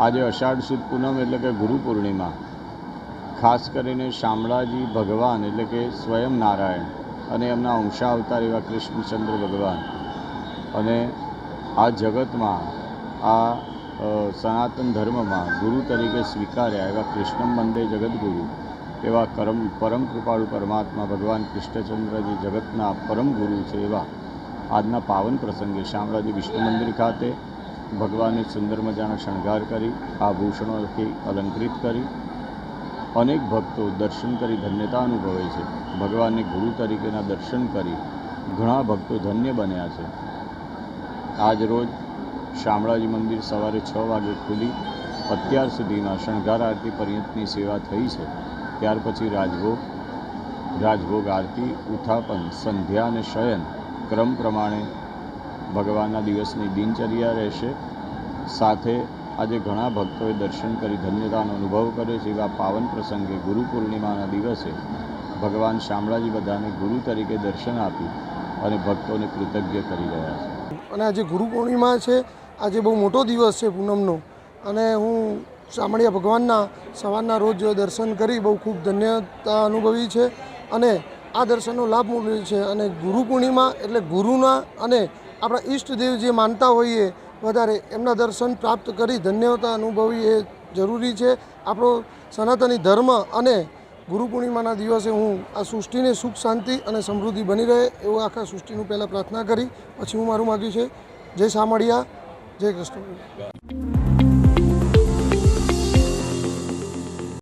આજે અષાઢ સુદ પૂનમ એટલે કે ગુરુ પૂર્ણિમા. ખાસ કરીને શામળાજી ભગવાન એટલે કે સ્વયં નારાયણ અને એમના અંશાવતાર એવા કૃષ્ણચંદ્ર ભગવાન. અને આ જગતમાં, આ સનાતન ધર્મમાં ગુરુ તરીકે સ્વીકાર્યા એવા કૃષ્ણ મંદે જગદગુરુ, એવા કરમ, પરમ કૃપાળુ પરમાત્મા ભગવાન કૃષ્ણચંદ્રજી જગતના પરમ ગુરુ છે એવા આજના પાવન પ્રસંગે શામળાજી વિષ્ણુ મંદિર ખાતે ભગવાનને સુંદર મજાનો શણગાર કરી આભૂષણોથી અલંકૃત કરી. અનેક ભક્તો દર્શન કરી ધન્યતા અનુભવે છે. ભગવાનને ગુરુ તરીકેના દર્શન કરી ઘણા ભક્તો ધન્ય બન્યા છે. આજ રોજ શામળાજી મંદિર સવારે છ વાગે ખુલી અત્યાર સુધીમાં શણગાર આરતી પર્યંતની સેવા થઈ છે. ત્યાર પછી રાજભોગ રાજભોગ આરતી, ઉથાપન, સંધ્યા અને શયન ક્રમ પ્રમાણે ભગવાનના દિવસની દિનચર્યા રહેશે. સાથે આજે ઘણા ભક્તોએ દર્શન કરી ધન્યતાનો અનુભવ કર્યો છે. એવા પાવન પ્રસંગે ગુરુ પૂર્ણિમાના દિવસે ભગવાન શામળાજી બધાને ગુરુ તરીકે દર્શન આપી અને ભક્તોને કૃતજ્ઞ કરી રહ્યા છે. અને આજે ગુરુ પૂર્ણિમા છે. આજે બહુ મોટો દિવસ છે પૂનમનો. અને હું શામળિયા ભગવાનના સવારના રોજ દર્શન કરી બહુ ખૂબ ધન્યતા અનુભવી છે. અને આ દર્શનનો લાભ મળ્યો છે. અને ગુરુ પૂર્ણિમા એટલે ગુરુના અને આપણા ઈષ્ટદેવ જે માનતા હોઈએ, વધારે એમના દર્શન પ્રાપ્ત કરી ધન્યતા અનુભવી એ જરૂરી છે. આપણો સનાતની ધર્મ અને ગુરુ પૂર્ણિમાના દિવસે હું આ સૃષ્ટિને સુખ, શાંતિ અને સમૃદ્ધિ બની રહે એવું આખા સૃષ્ટિનું પહેલાં પ્રાર્થના કરી. પછી હું મારું માગ્યું છે. જય સામળિયા જય કૃષ્ણ.